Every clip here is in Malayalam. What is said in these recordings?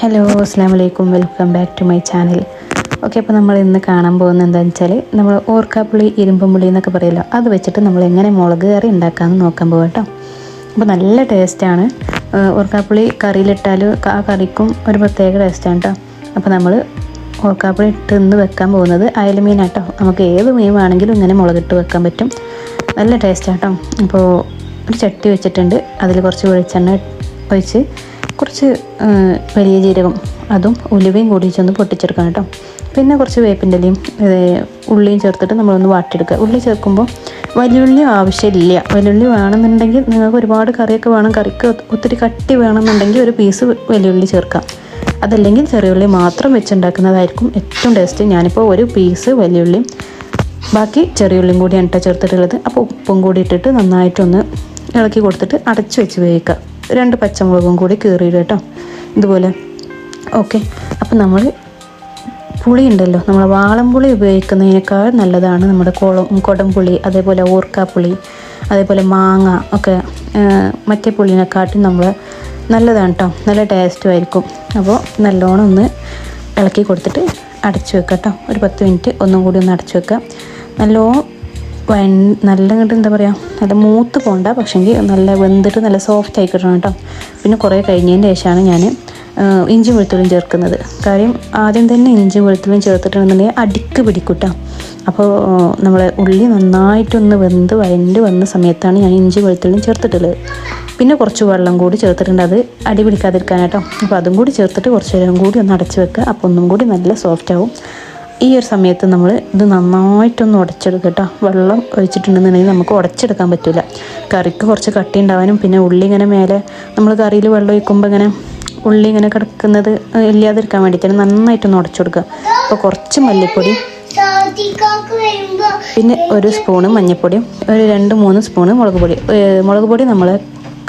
ഹലോ അസ്സാം വലൈക്കും welcome back to my channel okay അപ്പോൾ നമ്മൾ ഇന്ന് കാണാൻ പോകുന്നത് എന്താണെന്ന് വെച്ചാൽ നമ്മൾ ഓർക്കാപ്പുളി ഇരുമ്പും പുളി എന്നൊക്കെ പറയുമല്ലോ അത് വെച്ചിട്ട് നമ്മൾ എങ്ങനെ മുളക് കറി ഉണ്ടാക്കാമെന്ന് നോക്കാൻ പോകാം കേട്ടോ അപ്പോൾ നല്ല ടേസ്റ്റാണ് ഓർക്കാപ്പുളി കറിയിലിട്ടാൽ ആ കറിക്കും ഒരു പ്രത്യേക ടേസ്റ്റാണ് കേട്ടോ അപ്പോൾ നമ്മൾ ഓർക്കാപ്പുളി ഇട്ട് ഇന്ന് വെക്കാൻ പോകുന്നത് അയല മീനാട്ടോ നമുക്ക് ഏത് മീൻ വേണമെങ്കിലും ഇങ്ങനെ മുളകിട്ട് വെക്കാൻ പറ്റും. നല്ല ടേസ്റ്റാണ് കേട്ടോ അപ്പോൾ ഒരു ചട്ടി വെച്ചിട്ടുണ്ട്. അതിൽ കുറച്ച് വെളിച്ചെണ്ണ ഒഴിച്ച് കുറച്ച് വലിയ ജീരകം അതും ഉലുവയും കൂടി ചെന്ന് പൊട്ടിച്ചെടുക്കണം കേട്ടോ. പിന്നെ കുറച്ച് വേപ്പിന്റെ ഇലയും ഉള്ളിയും ചേർത്തിട്ട് നമ്മളൊന്ന് വാട്ടിയെടുക്കുക. ഉള്ളി ചേർക്കുമ്പോൾ വലിയുള്ളി ആവശ്യമില്ല. വലിയുള്ളി വേണമെന്നുണ്ടെങ്കിൽ നിങ്ങൾക്ക് ഒരുപാട് കറിയൊക്കെ വേണം. കറിക്ക് ഒത്തിരി കട്ടി വേണമെന്നുണ്ടെങ്കിൽ ഒരു പീസ് വലിയുള്ളി ചേർക്കാം. അതല്ലെങ്കിൽ ചെറിയ ഉള്ളി മാത്രം വെച്ചുണ്ടാക്കുന്നതായിരിക്കും ഏറ്റവും ടേസ്റ്റ്. ഞാനിപ്പോൾ ഒരു പീസ് വലിയുള്ളിയും ബാക്കി ചെറിയ ഉള്ളിയും കൂടി എണ്ണ ചേർത്തിട്ടുള്ളത്. അപ്പോൾ ഉപ്പും കൂടി ഇട്ടിട്ട് നന്നായിട്ടൊന്ന് ഇളക്കി കൊടുത്തിട്ട് അടച്ചു വെച്ച് വേവിക്കുക. രണ്ട് പച്ചമുളകും കൂടി കീറിയിടുക കേട്ടോ. ഇതുപോലെ. ഓക്കെ അപ്പം നമ്മൾ പുളി ഉണ്ടല്ലോ നമ്മൾ വാളംപുളി ഉപയോഗിക്കുന്നതിനേക്കാൾ നല്ലതാണ് നമ്മുടെ കുളം കുടംപുളി അതേപോലെ ഓർക്കാപ്പുളി അതേപോലെ മാങ്ങ ഒക്കെ മറ്റേ പുളിനെക്കാട്ടും നമ്മൾ നല്ലതാണ് കേട്ടോ. നല്ല ടേസ്റ്റും ആയിരിക്കും. അപ്പോൾ നല്ലോണം ഒന്ന് ഇളക്കി കൊടുത്തിട്ട് അടച്ചു വെക്കാം കേട്ടോ. ഒരു പത്ത് മിനിറ്റ് ഒന്നും കൂടി ഒന്ന് അടച്ചു വെക്കാം. നല്ലോണം നല്ല ഇങ്ങോട്ട് എന്താ പറയുക നല്ല മൂത്ത് പോകണ്ട പക്ഷേങ്കിൽ നല്ല വെന്തിട്ട് നല്ല സോഫ്റ്റ് ആയി കിട്ടണം കേട്ടോ. പിന്നെ കുറേ കഴിഞ്ഞതിന് ശേഷമാണ് ഞാൻ ഇഞ്ചി വെളുത്തുള്ളിയും ചേർക്കുന്നത്. കാര്യം ആദ്യം തന്നെ ഇഞ്ചി വെളുത്തുള്ളിയും ചേർത്തിട്ടുണ്ടെന്നുണ്ടെങ്കിൽ അടിക്ക് പിടിക്കൂട്ടോ. കേട്ടോ അപ്പോൾ നമ്മളെ ഉള്ളി നന്നായിട്ടൊന്ന് വെന്ത് വഴണ്ട് വന്ന സമയത്താണ് ഞാൻ ഇഞ്ചി വെളുത്തുള്ളിയും ചേർത്തിട്ടുള്ളത്. പിന്നെ കുറച്ച് വെള്ളം കൂടി ചേർത്തിട്ടുണ്ട്. അത് അടി പിടിക്കാതിരിക്കാനായിട്ടോ അപ്പോൾ അതും കൂടി ചേർത്തിട്ട് കുറച്ച് നേരം കൂടി ഒന്ന് അടച്ച് വെക്കുക. അപ്പോൾ ഒന്നും കൂടി നല്ല സോഫ്റ്റ് ആവും. ഈ ഒരു സമയത്ത് നമ്മൾ ഇത് നന്നായിട്ടൊന്ന് ഉടച്ചെടുക്കുക കേട്ടോ വെള്ളം ഒഴിച്ചിട്ടുണ്ടെന്നുണ്ടെങ്കിൽ നമുക്ക് ഉടച്ചെടുക്കാൻ പറ്റില്ല കറിക്ക് കുറച്ച് കട്ടി ഉണ്ടാവാനും പിന്നെ ഉള്ളി ഇങ്ങനെ മേലെ നമ്മൾ കറിയിൽ വെള്ളം ഒഴിക്കുമ്പോൾ ഇങ്ങനെ ഉള്ളി ഇങ്ങനെ കിടക്കുന്നത് ഇല്ലാതിരിക്കാൻ വേണ്ടിയിട്ടാണ് നന്നായിട്ടൊന്ന് ഉടച്ചു കൊടുക്കുക അപ്പോൾ കുറച്ച് മല്ലിപ്പൊടി പിന്നെ ഒരു സ്പൂണ് മഞ്ഞൾപ്പൊടിയും ഒരു രണ്ട് മൂന്ന് സ്പൂണ് മുളക് പൊടി. മുളക് പൊടി നമ്മൾ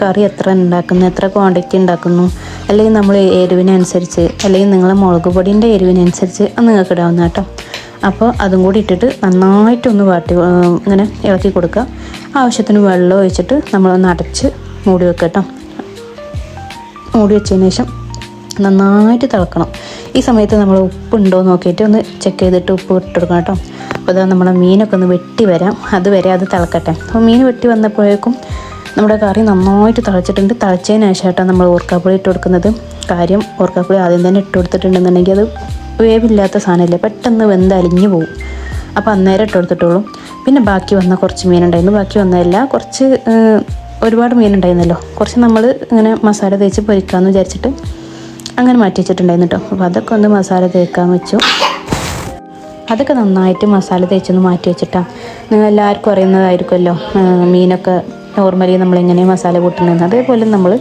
കറി എത്ര ഉണ്ടാക്കുന്നു എത്ര ക്വാണ്ടിറ്റി ഉണ്ടാക്കുന്നു അല്ലെങ്കിൽ നമ്മൾ എരിവിനനുസരിച്ച് അല്ലെങ്കിൽ നിങ്ങളെ മുളക് പൊടിന്റെ എരിവിനനുസരിച്ച് അത് നിങ്ങൾക്ക് ഇടാവുന്ന കേട്ടോ. അപ്പോൾ അതും കൂടി ഇട്ടിട്ട് നന്നായിട്ടൊന്ന് വാട്ടി ഇങ്ങനെ ഇളക്കി കൊടുക്കുക. ആവശ്യത്തിന് വെള്ളം ഒഴിച്ചിട്ട് നമ്മളൊന്ന് അടച്ച് മൂടി വെക്കുക കേട്ടോ. മൂടി വെച്ചതിന് ശേഷം നന്നായിട്ട് തിളക്കണം. ഈ സമയത്ത് നമ്മൾ ഉപ്പുണ്ടോ നോക്കിയിട്ട് ഒന്ന് ചെക്ക് ചെയ്തിട്ട് ഉപ്പ് ഇട്ടെടുക്കണം കേട്ടോ. അപ്പോൾ അതാ നമ്മുടെ മീനൊക്കെ ഒന്ന് വെട്ടി വരാം. അതുവരെ അത് തിളക്കട്ടെ. അപ്പോൾ മീൻ വെട്ടി വന്നപ്പോഴേക്കും നമ്മുടെ കറി നന്നായിട്ട് തിളച്ചിട്ടുണ്ട്. തിളച്ചതിന് ശേഷമാണ് നമ്മൾ ഓർക്കാപ്പുളി ഇട്ട് കൊടുക്കുന്നത്. കാര്യം ഓർക്കാപ്പുളി ആദ്യം തന്നെ ഇട്ട് കൊടുത്തിട്ടുണ്ടെന്നുണ്ടെങ്കിൽ അത് വേവില്ലാത്ത സാധനമല്ലേ? പെട്ടെന്ന് വെന്ത് അലിഞ്ഞു പോകും അപ്പോൾ അന്നേരം ഇട്ട് കൊടുത്തിട്ടുള്ളൂ. പിന്നെ ബാക്കി വന്ന കുറച്ച് മീനുണ്ടായിരുന്നു. ബാക്കി വന്നതല്ല കുറച്ച് ഒരുപാട് മീനുണ്ടായിരുന്നല്ലോ. കുറച്ച് നമ്മൾ ഇങ്ങനെ മസാല തേച്ച് പൊരിക്കാമെന്ന് വിചാരിച്ചിട്ട് അങ്ങനെ മാറ്റി വെച്ചിട്ടുണ്ടായിരുന്നു കേട്ടോ. അപ്പോൾ അതൊക്കെ ഒന്ന് മസാല തേക്കാൻ വെച്ചു. അതൊക്കെ നന്നായിട്ട് മസാല തേച്ചൊന്ന് മാറ്റി വെച്ചിട്ടാണ് നിങ്ങൾ എല്ലാവർക്കും അറിയുന്നതായിരിക്കുമല്ലോ മീനൊക്കെ നോർമലി നമ്മൾ എങ്ങനെ മസാല കൂട്ടുന്നതെന്ന്. അതേപോലെ നമ്മൾ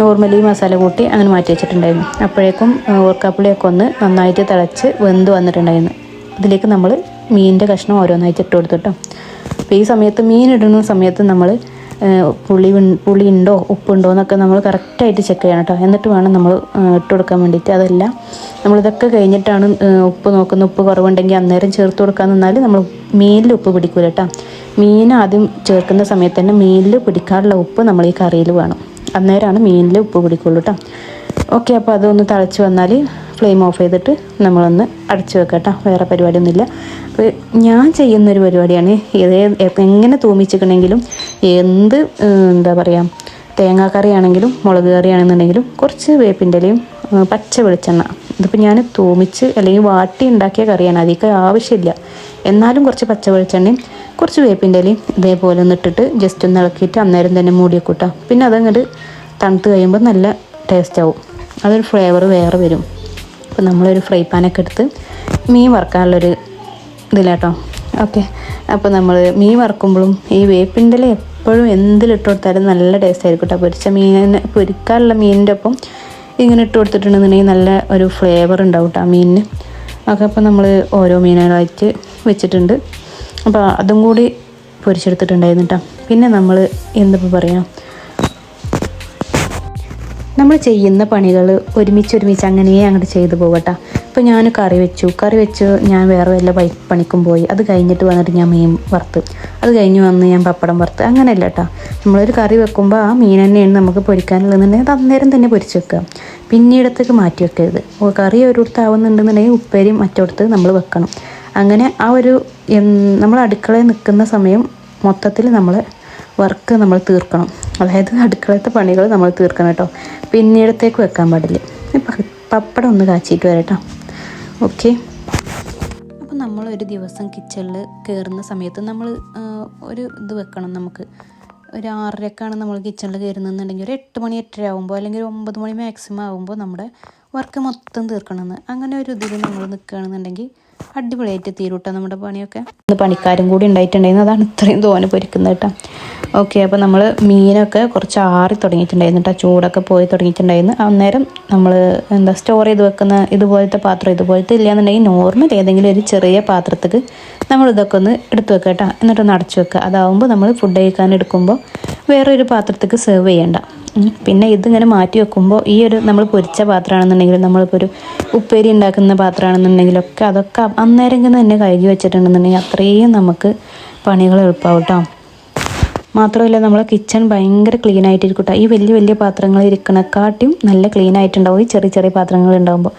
നോർമലി മസാല കൂട്ടി അങ്ങനെ മാറ്റി വെച്ചിട്ടുണ്ടായിരുന്നു. അപ്പോഴേക്കും ഓർക്കാപ്പുളിയൊക്കെ ഒന്ന് നന്നായിട്ട് തിളച്ച് വെന്ത് വന്നിട്ടുണ്ടായിരുന്നു. അതിലേക്ക് നമ്മൾ മീനിന്റെ കഷ്ണം ഓരോന്നായിട്ട് ഇട്ട് കൊടുത്തു കേട്ടോ അപ്പോൾ ഈ സമയത്ത് മീൻ ഇടുന്ന സമയത്ത് നമ്മൾ പുളി പുളി ഉണ്ടോ ഉപ്പുണ്ടോ എന്നൊക്കെ നമ്മൾ കറക്റ്റായിട്ട് ചെക്ക് ചെയ്യണം കേട്ടോ എന്നിട്ട് വേണം നമ്മൾ ഇട്ട് കൊടുക്കാൻ വേണ്ടിയിട്ട്. അതല്ല നമ്മളിതൊക്കെ കഴിഞ്ഞിട്ടാണ് ഉപ്പ് നോക്കുന്ന ഉപ്പ് കുറവുണ്ടെങ്കിൽ അന്നേരം ചേർത്ത് കൊടുക്കാൻ നിന്നാൽ നമ്മൾ മീനിൽ ഉപ്പ് പിടിക്കൂല കേട്ടോ മീൻ ആദ്യം ചേർക്കുന്ന സമയത്ത് തന്നെ മീനിൽ പിടിക്കാനുള്ള ഉപ്പ് നമ്മൾ ഈ കറിയിൽ വേണം. അന്നേരമാണ് മീനിൽ ഉപ്പ് പിടിക്കുള്ളൂ കേട്ടോ ഓക്കെ അപ്പോൾ അതൊന്ന് തിളച്ച് വന്നാൽ ഫ്ലെയിം ഓഫ് ചെയ്തിട്ട് നമ്മളൊന്ന് അടച്ചു വെക്കാം കേട്ടോ വേറെ പരിപാടിയൊന്നുമില്ല. അപ്പോൾ ഞാൻ ചെയ്യുന്നൊരു പരിപാടിയാണ്. ഏത് എങ്ങനെ തൂമിച്ചിക്കണമെങ്കിലും എന്ത് എന്താ പറയുക തേങ്ങാക്കറി ആണെങ്കിലും മുളക് കറിയാണെന്നുണ്ടെങ്കിലും കുറച്ച് വേപ്പിന്റെ ഇലയും പച്ച വെളിച്ചെണ്ണ ഇതിപ്പോൾ ഞാൻ തോമിച്ച് അല്ലെങ്കിൽ വാട്ടി ഉണ്ടാക്കിയ കറിയാണ്. അധികം ആവശ്യമില്ല. എന്നാലും കുറച്ച് പച്ച വെളിച്ചെണ്ണയും കുറച്ച് വേപ്പിന്റെ ഇലയും ഇതേപോലെ ഒന്ന് ഇട്ടിട്ട് ജസ്റ്റ് ഒന്ന് ഇളക്കിയിട്ട് അന്നേരം തന്നെ മൂടിയ വെക്കും പിന്നെ അതങ്ങോട്ട് തണുത്ത് കഴിയുമ്പോൾ നല്ല ടേസ്റ്റ് ആവും. അതൊരു ഫ്ലേവർ വേറെ വരും. അപ്പോൾ നമ്മളൊരു ഫ്രൈ പാനൊക്കെ എടുത്ത് മീൻ വറുക്കാനുള്ളൊരു ഇതിലാട്ടോ ഓക്കെ അപ്പോൾ നമ്മൾ മീൻ വറുക്കുമ്പോഴും ഈ വേപ്പിന്റെ എപ്പോഴും എന്തിലിട്ട് കൊടുത്താലും നല്ല ടേസ്റ്റ് ആയിരിക്കും കേട്ടോ പൊരിച്ച മീനിന് പൊരിക്കാനുള്ള മീനിന്റെ ഒപ്പം ഇങ്ങനെ ഇട്ട് കൊടുത്തിട്ടുണ്ടെന്നുണ്ടെങ്കിൽ നല്ല ഒരു ഫ്ലേവർ ഉണ്ടാവും കേട്ടോ മീനിന്. ഒക്കെ അപ്പോൾ നമ്മൾ ഓരോ മീനുകളായിട്ട് വെച്ചിട്ടുണ്ട്. അപ്പോൾ അതും കൂടി പൊരിച്ചെടുത്തിട്ടുണ്ടായിരുന്നു കേട്ടോ പിന്നെ നമ്മൾ എന്തിപ്പോൾ പറയാം? നമ്മൾ ചെയ്യുന്ന പണികൾ ഒരുമിച്ച് ഒരുമിച്ച് അങ്ങനെ അങ്ങോട്ട് ചെയ്തു പോകട്ടെ ഇപ്പോൾ ഞാൻ കറി വെച്ചു. കറി വെച്ച് ഞാൻ വേറെ വല്ല പൈ പണിക്കും പോയി. അത് കഴിഞ്ഞിട്ട് വന്നിട്ട് ഞാൻ മീൻ വറുത്ത്. അത് കഴിഞ്ഞ് വന്ന് ഞാൻ പപ്പടം വറുത്ത്. അങ്ങനെയല്ല കേട്ടോ നമ്മളൊരു കറി വെക്കുമ്പോൾ ആ മീൻ തന്നെയാണ് നമുക്ക് പൊരിക്കാനുള്ളതെന്നുണ്ടെങ്കിൽ അന്നേരം തന്നെ പൊരിച്ച് വെക്കുക. പിന്നീടത്തേക്ക് മാറ്റി വെക്കരുത്. കറി ഒരിടത്ത് ആവുന്നുണ്ടെന്നുണ്ടെങ്കിൽ ഉപ്പേരി മറ്റൊടത്ത് നമ്മൾ വെക്കണം. അങ്ങനെ ആ ഒരു നമ്മൾ അടുക്കളയിൽ നിൽക്കുന്ന സമയം മൊത്തത്തിൽ നമ്മൾ വർക്ക് നമ്മൾ തീർക്കണം. അതായത് അടുക്കളത്തെ പണികൾ നമ്മൾ തീർക്കണം കേട്ടോ പിന്നീടത്തേക്ക് വെക്കാൻ പാടില്ല. പപ്പടം ഒന്ന് കാച്ചിട്ട് വരട്ടോ ഓക്കെ. അപ്പോൾ നമ്മൾ ഒരു ദിവസം കിച്ചണിൽ കയറുന്ന സമയത്ത് നമ്മൾ ഒരു ഇത് വെക്കണം നമുക്ക്. ഒരു ആറരക്കാണ് നമ്മൾ കിച്ചണിൽ കയറുന്നതെന്നുണ്ടെങ്കിൽ ഒരു എട്ട് മണി എട്ടര ആകുമ്പോൾ അല്ലെങ്കിൽ ഒരു ഒമ്പത് മണി മാക്സിമം ആകുമ്പോൾ നമ്മുടെ വർക്ക് മൊത്തം തീർക്കണമെന്ന്. അങ്ങനെ ഒരു ഇതിൽ നമ്മൾ നിൽക്കുകയാണെന്നുണ്ടെങ്കിൽ അടിപൊളിയായിട്ട് തീരൂട്ടോ നമ്മുടെ പണിയൊക്കെ. ഇന്ന് പണിക്കാരും കൂടി ഉണ്ടായിട്ടുണ്ടായിരുന്നു. അതാണ് ഇത്രയും തോന പൊരിക്കുന്നത് കേട്ടോ. ഓക്കെ അപ്പോൾ നമ്മൾ മീനൊക്കെ കുറച്ച് ആറി തുടങ്ങിയിട്ടുണ്ടായിരുന്നു കേട്ടോ. ചൂടൊക്കെ പോയി തുടങ്ങിയിട്ടുണ്ടായിരുന്നു. അന്നേരം നമ്മൾ എന്താ സ്റ്റോർ ചെയ്ത് വെക്കുന്ന ഇതുപോലത്തെ പാത്രം ഇതുപോലത്തെ ഇല്ലയെന്നുണ്ടെങ്കിൽ നോർമൽ ഏതെങ്കിലും ഒരു ചെറിയ പാത്രത്തിൽ നമ്മൾ ഇതൊക്കെ ഒന്ന് എടുത്ത് വെക്കുക കേട്ടോ. എന്നിട്ടൊന്ന് അടച്ചു വെക്കുക അതാവുമ്പോൾ നമ്മൾ ഫുഡ് കഴിക്കാൻ എടുക്കുമ്പോൾ വേറൊരു പാത്രത്തേക്ക് സെർവ് ചെയ്യണ്ട. പിന്നെ ഇതിങ്ങനെ മാറ്റി വെക്കുമ്പോൾ ഈ ഒരു നമ്മൾ പൊരിച്ച പാത്രമാണെന്നുണ്ടെങ്കിലും നമ്മളിപ്പോൾ ഒരു ഉപ്പേരി ഉണ്ടാക്കുന്ന പാത്രമാണെന്നുണ്ടെങ്കിലൊക്കെ അതൊക്കെ അന്നേരം തന്നെ കഴുകി വെച്ചിട്ടുണ്ടെന്നുണ്ടെങ്കിൽ അത്രയും നമുക്ക് പണികൾ എളുപ്പമാവും കേട്ടോ മാത്രമല്ല നമ്മളെ കിച്ചൺ ഭയങ്കര ക്ലീൻ ആയിട്ടിരിക്കട്ടെ. ഈ വലിയ വലിയ പാത്രങ്ങൾ ഇരിക്കണക്കാട്ടിയും നല്ല ക്ലീൻ ആയിട്ടുണ്ടാവും. ഈ ചെറിയ ചെറിയ പാത്രങ്ങൾ ഉണ്ടാകുമ്പോൾ